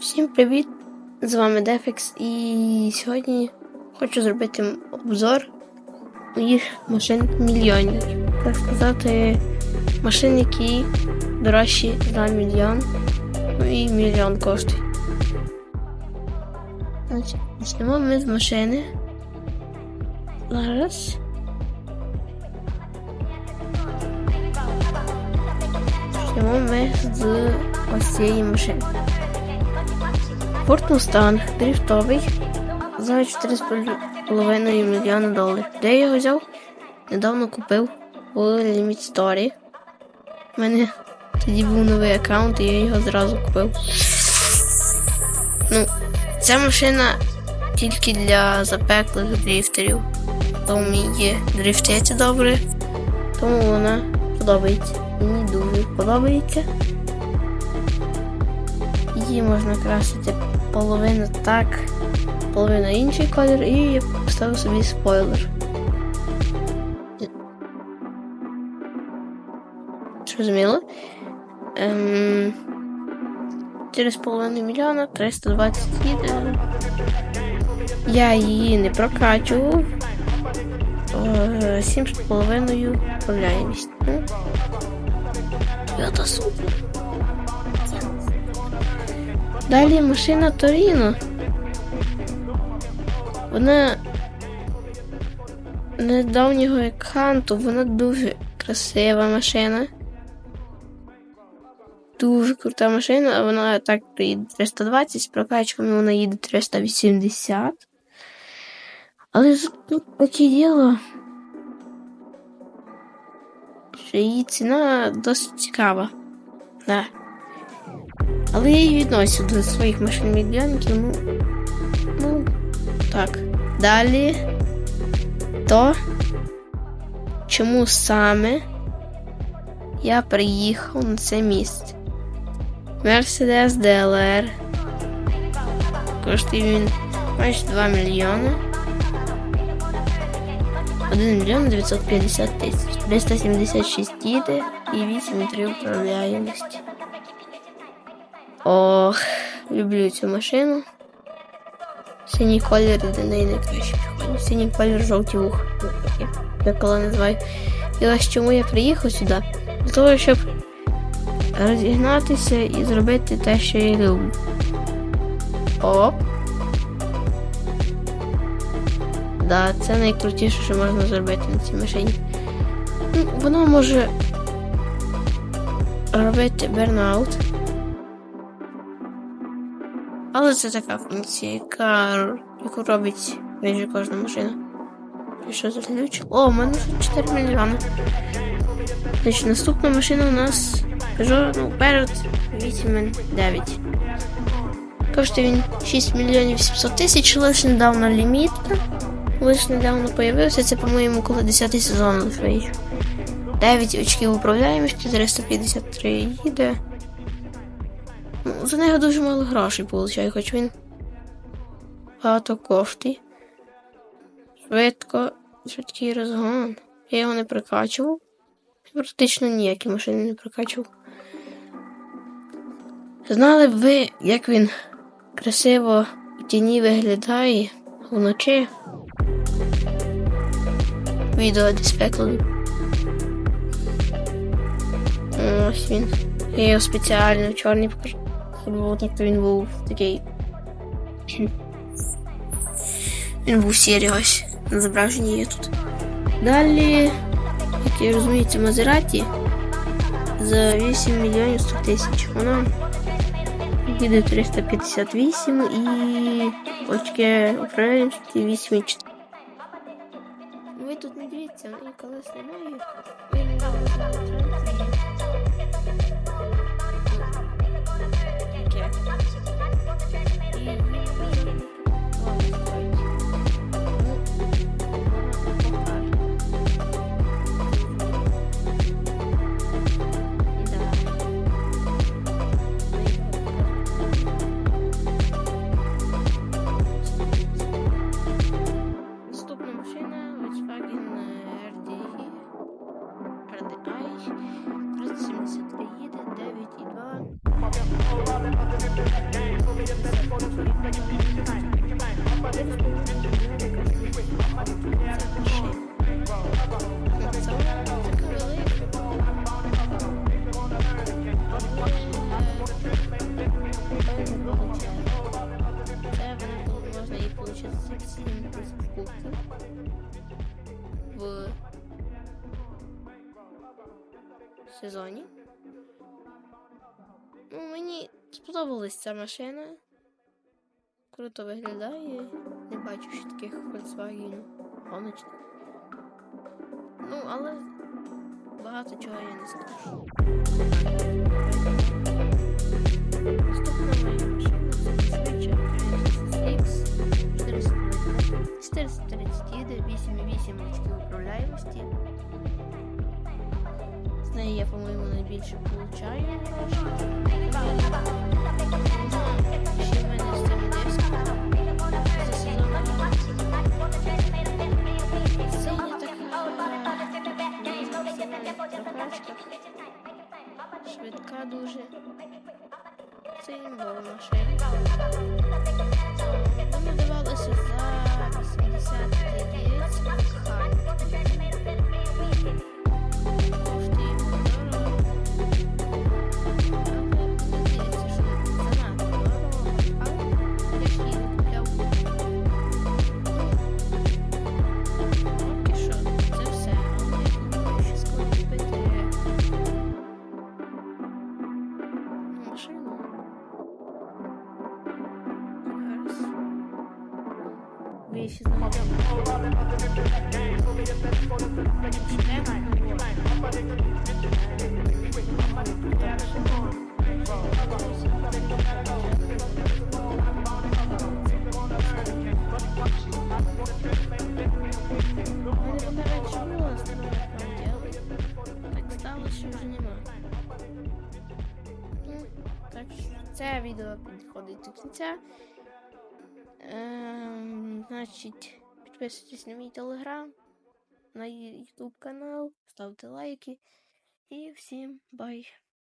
Всім привіт! З вами Дефекс і сьогодні хочу зробити обзор моїх машин мільйонів. Так сказати, машин, які дорожчі за мільйон. Ну і мільйон коштують. Значить, Почнемо ми з машини. Зараз. Почнемо ми з ось цієї машини. Mustang дрифтовий за 4,5 мільйона доларів. Де я його взяв? Недавно купив у Limit Story. У мене тоді був новий аккаунт, і я його зразу купив. Ну, ця машина тільки для запеклих дрифтерів. Хто вміє дрифтити добре, тому вона подобається. Мені дуже подобається. Її можна красити половину так, половину інший колір, і я поставив собі спойлер. Зрозуміло? Ем, 4,5 мільйона, 320 їде. Я її не прокачував. 7,5 управляємість. Ну, це супер. Далі машина Торіно. Вона недавнього екханту, вона дуже красива машина. Дуже крута машина, вона так їде 320, з прокачками вона їде 380. Але тут таке діло, що її ціна досить цікава. Да. Але я її відносю до своїх машин мільйонників, ну, ну, так. Далі то, чому саме я приїхав на це місце. Mercedes DLR. Коштує він майже 2 мільйони. 1 мільйон 950 тисяч. 376 їде і 8,3 управляємості. Ох, люблю цю машину. Синій колір для неї найкраще. Синій колір жовті вуха. Я коли називаю. І ось чому я приїхав сюди? Для того, щоб розігнатися і зробити те, що я люблю. Оп. Да, це найкрутіше, що можна зробити на цій машині. Ну, Вона може робити бернаут. Але це така функція, яка яку робить майже кожна машина. І що за ключ? О, у мене вже 4 мільйони. Значить, наступна машина у нас Peugeot, ну, перед 8-9. Коштує він 6 мільйонів 700 тисяч, лише недавно лімітка. Лише недавно появився, це, по-моєму, коли 10 сезон вийшов. 9 очків управляємості, 353 їде. За нього дуже мало грошей получає, хоч він багато коштує. Швидко, швидкий розгон. Я його не прокачував. Практично ніякі машини не прокачував. Знали б ви, як він красиво в тіні виглядає вночі? Відео десь. Ось він. Я його спеціально в чорний покажу. То він був такий. Він був сірий ось. На зображенні є тут. Далі, як я розумію, це Мазераті за 8 мільйонів 100 тисяч. Вона їде 358 і очки управляємості 8,4. Ви тут не дивіться, і коли знімаю, Китай, 3070 приїде, 9,2. Сезоні. Ну, мені сподобалась ця машина. Круто виглядає. Не бачу ще таких Volkswagen гоночних. Ну, але багато чого я не скажу. Наступна моя машина це Switch X 430 їде, 8,8 очків управляємості. Неї я, по-моєму, найбільше получаю Ви ще знайдемо. Вони попереджували з насправді, але так сталося, що вже нема. Ну, так що це відео підходить до кінця. Ем, значить, підписуйтесь на мій телеграм, на ютуб канал, ставте лайки. І всім бай!